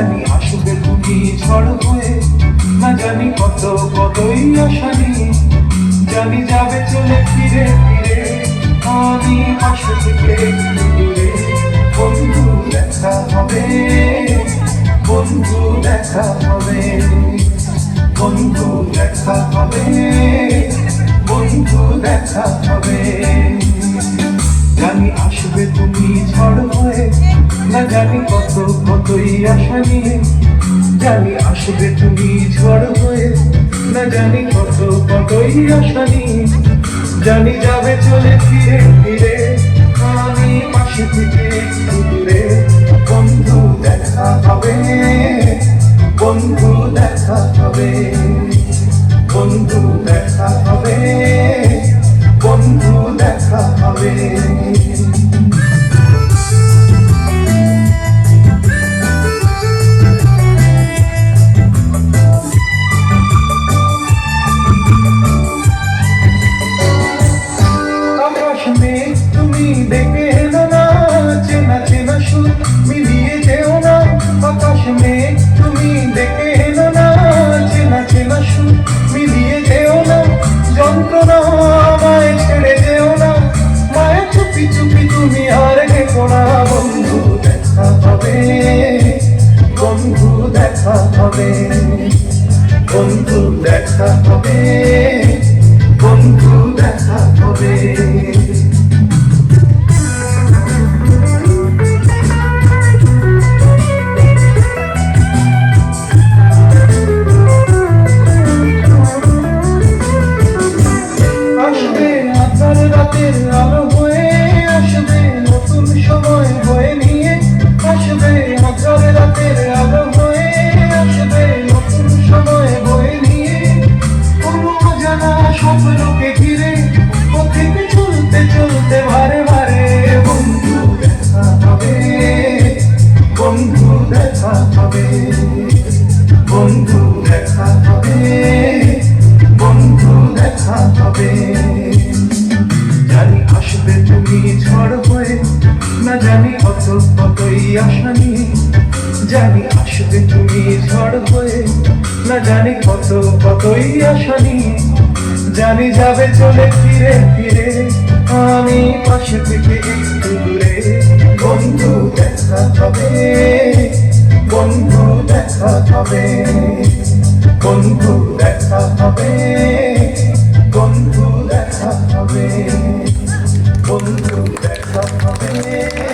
জানি আসবে তুমি ঝড় হয়ে না জানি কত, কতই আসানি জানি যাবে চলে ফিরে ফিরে, আমি আসো থেকে দূরে। বন্ধু দেখা হবে, বন্ধু দেখা হবে। বন্ধু দেখা হবে, বন্ধু দেখা হবে। আসবে তুমি ঝড় হয়ে, না জানি কত কতই আশা নিয়ে। জানি আসবে তুমি ঝড় হয়ে, না জানি কত কতই আশা নিয়ে। জানি যাবে চলে ফিরে ফিরে, আমি পাশে থেকে দূরে, বন্ধু দেখা হবে। বন্ধু দেখা হবে। বন্ধু বন্ধু দেখা হবে, বন্ধু দেখা হবে। জানি আসবে তুমি ঝড় হয়ে, না জানি কত কতই আশা নিয়ে। জানি আসবে তুমি ঝড় হয়ে, না জানি কত কতই আশা নিয়ে। জানি যাবে চলে ফিরে ফিরে, আমি পাশে থেকে একটু দূরে। হবে। বন্ধু দেখা হবে। বন্ধু দেখা হবে। বন্ধু দেখা হবে।